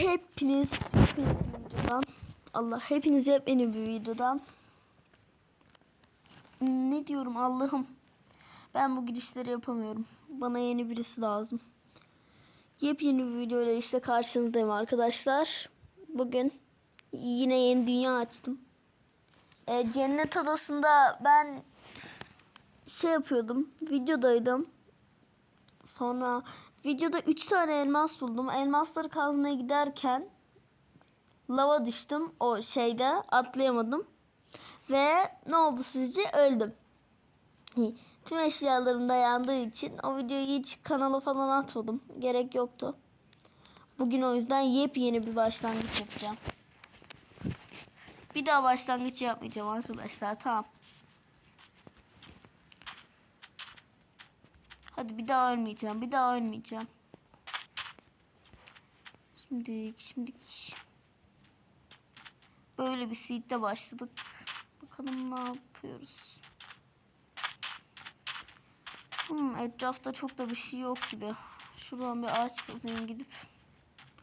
Hepiniz yepyeni bir videodan Allah hepiniz yepyeni bir videodan. Ne diyorum Allah'ım? Ben bu girişleri yapamıyorum. Bana yeni birisi lazım. Yepyeni bir videoyla işte karşınızdayım arkadaşlar. Bugün yine yeni dünya açtım. E, Cennet adasında ben şey yapıyordum videodaydım Sonra videoda 3 tane elmas buldum. Elmasları kazmaya giderken lava düştüm o şeyde atlayamadım. Ve ne oldu sizce? Öldüm. Tüm eşyalarım da yandığı için o videoyu hiç kanala falan atmadım. Gerek yoktu. Bugün o yüzden yepyeni bir başlangıç yapacağım. Bir daha başlangıç yapmayacağım arkadaşlar. Tamam. Hadi bir daha ölmeyeceğim. Bir daha ölmeyeceğim. Şimdi şimdi böyle bir seed'de başladık. Bakalım ne yapıyoruz. Hmm, etrafta çok da bir şey yok gibi. Şuradan bir ağaç kazayım gidip.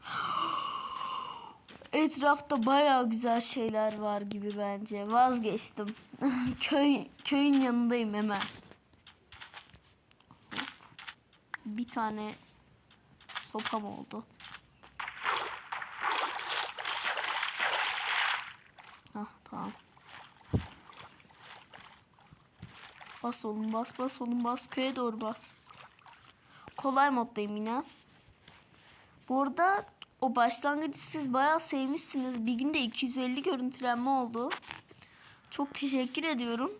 Etrafta baya güzel şeyler var gibi bence. Vazgeçtim. Köy köyün yanındayım hemen. Bir tane sopam oldu. Hah tamam. Bas oğlum bas bas oğlum bas köye doğru bas. Kolay moddayım yine. Bu arada o başlangıcı siz bayağı sevmişsiniz. Bir günde 250 görüntülenme oldu. Çok teşekkür ediyorum.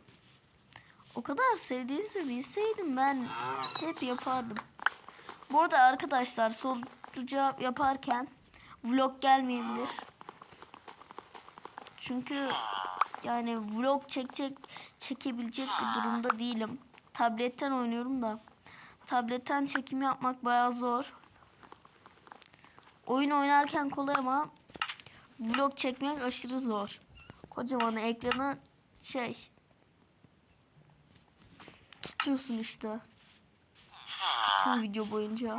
O kadar sevdiğinizi bilseydim ben hep yapardım. Bu arada arkadaşlar soru cevap yaparken vlog gelmeyebilir. Çünkü yani vlog çekecek çekebilecek bir durumda değilim. Tabletten oynuyorum da. Tabletten çekim yapmak bayağı zor. Oyun oynarken kolay ama vlog çekmek aşırı zor. Kocaman ekranı şey tutuyorsun işte. Tüm video boyunca.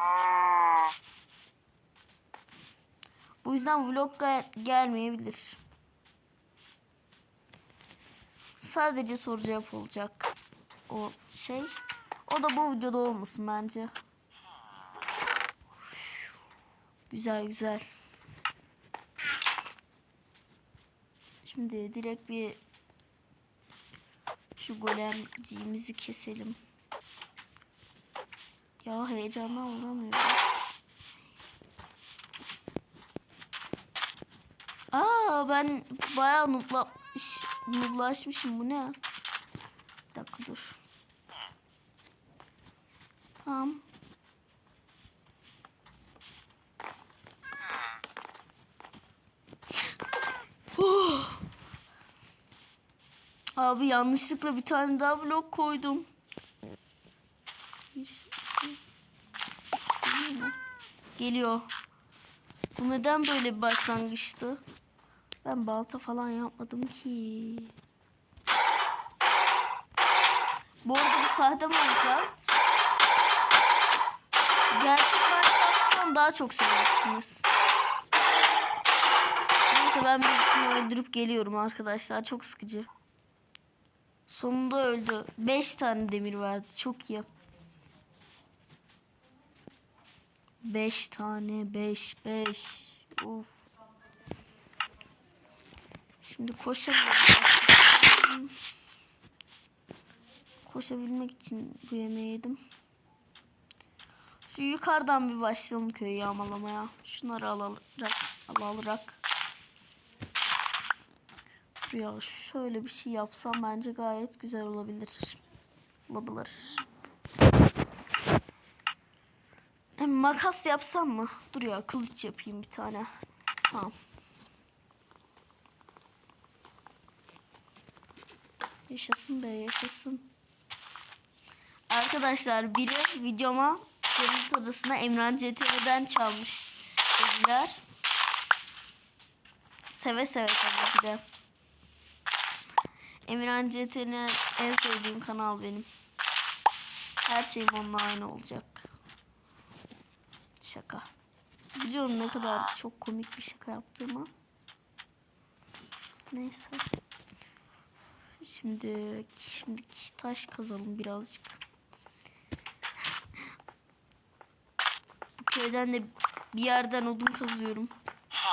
Bu yüzden vlog gel gelmeyebilir. Sadece soru cevap olacak. O şey. O da bu videoda olmasın bence. Güzel güzel. Şimdi direkt bir şu golemciğimizi keselim. Ya heyecandan olamıyorum. Aa ben bayağı nutlamış, nutlaşmışım bu ne? Bir dakika dur. Tamam. Oh. Abi yanlışlıkla bir tane daha blok koydum. Geliyor. Bu neden böyle bir başlangıçtı? Ben balta falan yapmadım ki. Bu arada bu sahte Minecraft. Gerçek Minecraft'tan daha çok seveceksiniz. Neyse ben birisini öldürüp geliyorum arkadaşlar. Çok sıkıcı. Sonunda öldü. 5 tane demir verdi. Çok iyi. 5 tane 5 5. Of. Şimdi koşamıyorum. Koşabilmek için bu yemeği yedim. Şu yukarıdan bir başlayalım köyü yağmalamaya. Şunları alarak, alarak. Ya şöyle bir şey yapsam bence gayet güzel olabilir. Olabilir. E, makas yapsam mı? Dur ya kılıç yapayım bir tane. Tamam. Yaşasın be yaşasın. Arkadaşlar biri videoma Cennet Odası'na Emran CTR'den çalmış dediler. Seve seve tabii ki de. Emirhan CT'nin en sevdiğim kanal benim. Her şeyim onunla aynı olacak. Şaka. Biliyorum ne kadar çok komik bir şaka yaptığımı. Neyse. Şimdi şimdi taş kazalım birazcık. Bu köyden de bir yerden odun kazıyorum.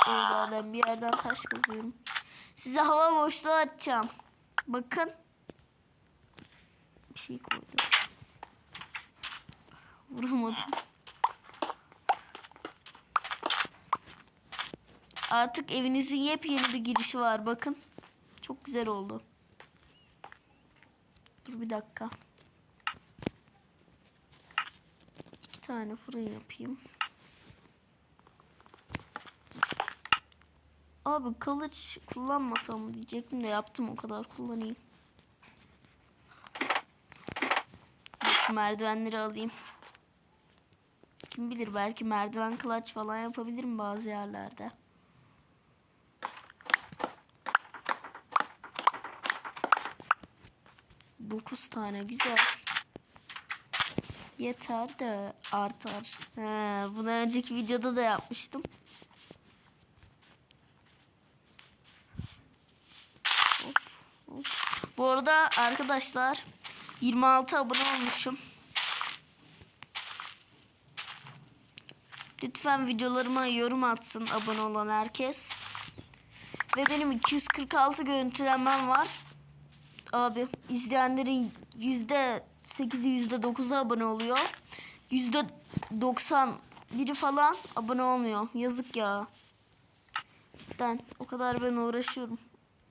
Evlerden bir yerden taş kazıyorum. Size hava boşluğu açacağım. Bakın. Bir şey koydum. Vuramadım. Artık evinizin yepyeni bir girişi var bakın. Çok güzel oldu. Dur bir dakika. İki tane fırın yapayım. Abi kılıç kullanmasam mı diyecektim de yaptım o kadar kullanayım. Şu merdivenleri alayım. Kim bilir belki merdiven kılıç falan yapabilirim bazı yerlerde. Dokuz tane güzel. Yeter de artar. He, bunu önceki videoda da yapmıştım. Hop, hop. Bu arada arkadaşlar 26 abone olmuşum. Lütfen videolarıma yorum atsın abone olan herkes. Ve benim 246 görüntülenmem var. Abi izleyenlerin yüzde sekizi yüzde dokuzu abone oluyor. Yüzde doksan biri falan abone olmuyor. Yazık ya. Cidden o kadar ben uğraşıyorum.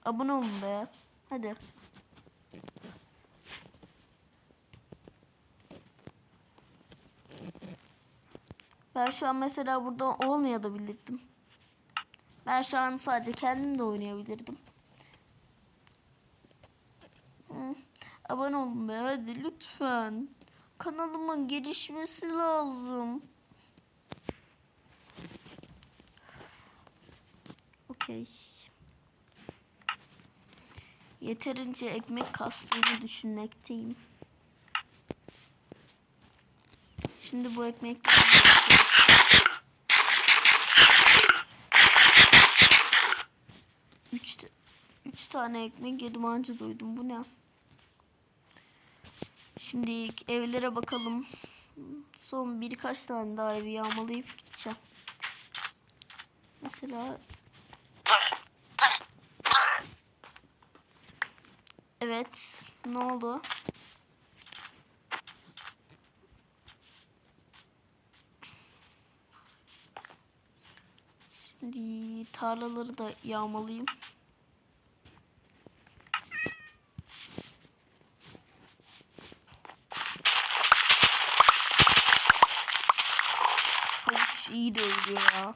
Abone olun ya. Hadi. Ben şu an mesela burada olmayabilirdim. Ben şu an sadece kendim de oynayabilirdim. Abone be hadi lütfen. Kanalımın gelişmesi lazım. Okey. Yeterince ekmek kastığımı düşünmekteyim. Şimdi bu ekmekleri Üç, üç tane ekmek yedim anca doydum. Bu ne? Şimdi evlere bakalım. Son birkaç tane daha evi yağmalayıp gideceğim. Mesela Evet. Ne oldu? Şimdi tarlaları da yağmalayayım. Ölüyor ya.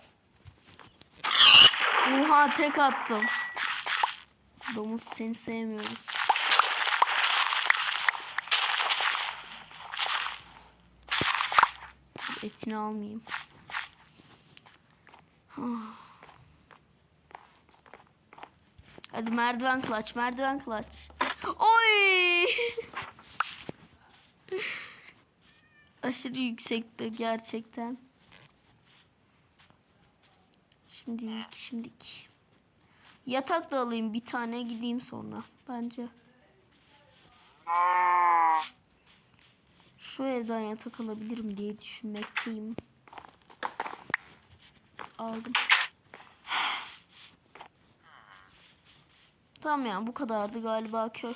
Oha tek attım. Domuz seni sevmiyoruz. Etini almayayım. Hadi merdiven kılaç, merdiven kılaç. Oy! Aşırı yüksekti gerçekten. Şimdilik, şimdilik. Yatak da alayım bir tane gideyim sonra bence. Şu evden yatak alabilirim diye düşünmekteyim. Aldım. Tamam ya bu kadardı galiba köy.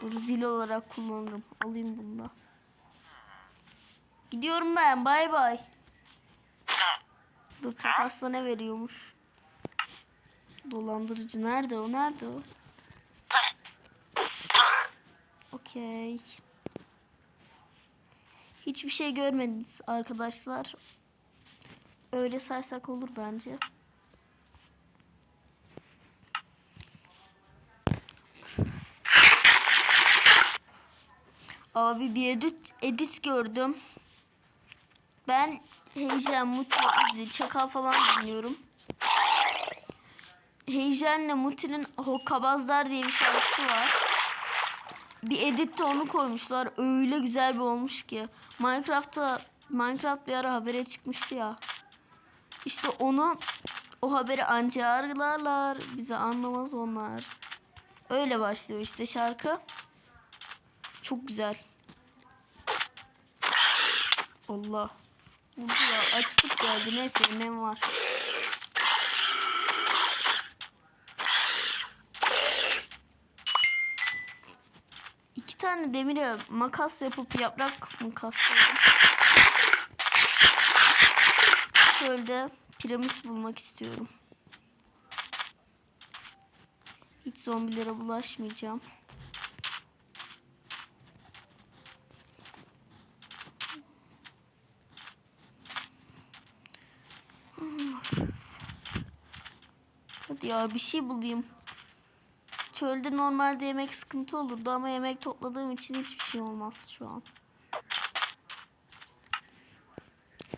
Dur zil olarak kullanırım. Alayım bunu da. Gidiyorum ben. Bay bay. Dur takasla ne veriyormuş? Dolandırıcı nerede o? Nerede o? Okey. Hiçbir şey görmediniz arkadaşlar. Öyle saysak olur bence. Abi bir edit, edit gördüm. Ben Heyecan, Mutlu, Uzi, Çakal falan dinliyorum. Heyecan'la Muti'nin Hokkabazlar diye bir şarkısı var. Bir editte onu koymuşlar. Öyle güzel bir olmuş ki. Minecraft'ta Minecraft bir ara habere çıkmıştı ya. İşte onu o haberi anca yargılarlar. Bizi anlamaz onlar. Öyle başlıyor işte şarkı. Çok güzel. Allah. Vurdu ya. Açlık geldi. Neyse ne var. İki tane demire makas yapıp yaprak makas Çölde piramit bulmak istiyorum. Hiç zombilere bulaşmayacağım. Ya bir şey bulayım. Çölde normalde yemek sıkıntı olurdu ama yemek topladığım için hiçbir şey olmaz şu an.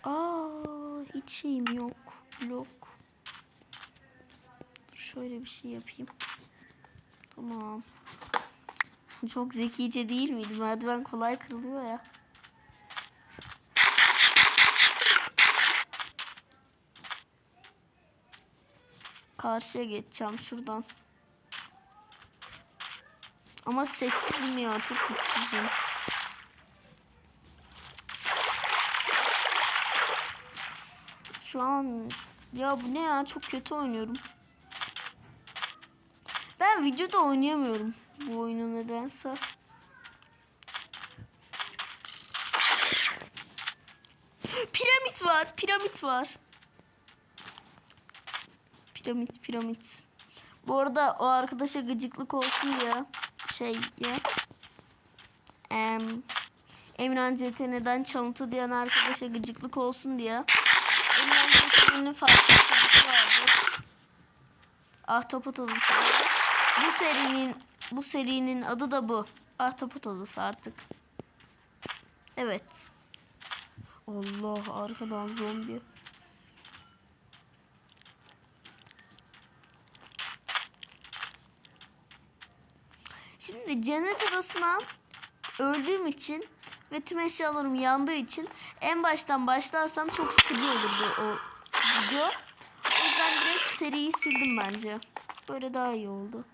Aa, hiç şeyim yok. Blok. Şöyle bir şey yapayım. Tamam. Çok zekice değil miydi? Merdiven kolay kırılıyor ya. Karşıya geçeceğim şuradan. Ama sessizim ya çok güçsüzüm. Şu an ya bu ne ya çok kötü oynuyorum. Ben videoda oynayamıyorum bu oyunu nedense. Piramit var, piramit var. Piramit, piramit. Bu arada o arkadaşa gıcıklık olsun diye şey ya. Em, Emran CTN'den çalıntı diyen arkadaşa gıcıklık olsun diye. Emran CTN'nin farklı serisi vardı. Ahtapot Adası. Bu serinin bu serinin adı da bu. Ahtapot Adası artık. Evet. Allah arkadan zombi. Şimdi cennet adasına öldüğüm için ve tüm eşyalarım yandığı için en baştan başlarsam çok sıkıcı olurdu o video. O yüzden direkt seriyi sildim bence. Böyle daha iyi oldu.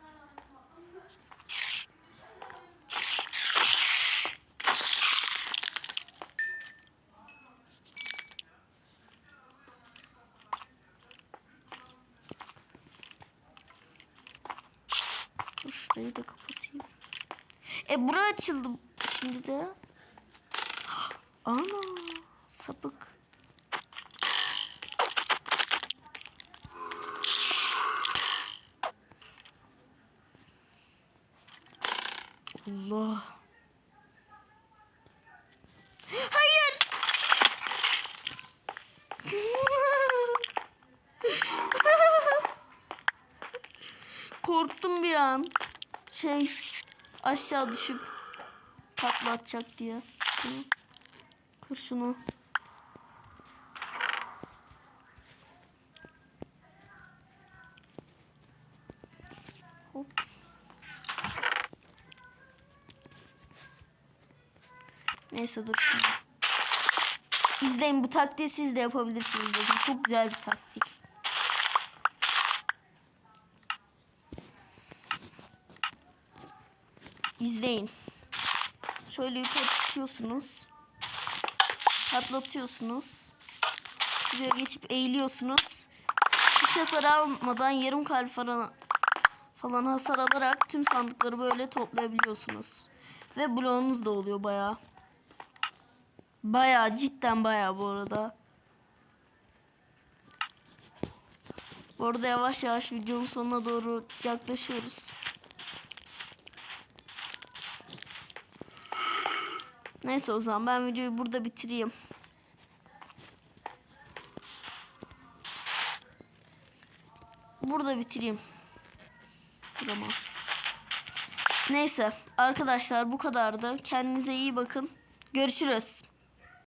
Şurayı da kapatayım. E bura açıldı şimdi de. Ana sapık. Allah. Hayır. Korktum bir an. Şey aşağı düşüp patlatacak diye. Kır şunu. Hop. Neyse dur şimdi. İzleyin bu taktiği siz de yapabilirsiniz dedim. Çok güzel bir taktik. İzleyin. Şöyle yukarı çıkıyorsunuz. Patlatıyorsunuz. Şuraya geçip eğiliyorsunuz. Hiç hasar almadan yarım kalp falan, falan hasar alarak tüm sandıkları böyle toplayabiliyorsunuz. Ve bloğunuz da oluyor bayağı. Bayağı cidden bayağı bu arada. Bu arada yavaş yavaş videonun sonuna doğru yaklaşıyoruz. Neyse o zaman ben videoyu burada bitireyim. Burada bitireyim. Tamam. Neyse arkadaşlar bu kadardı. Kendinize iyi bakın. Görüşürüz.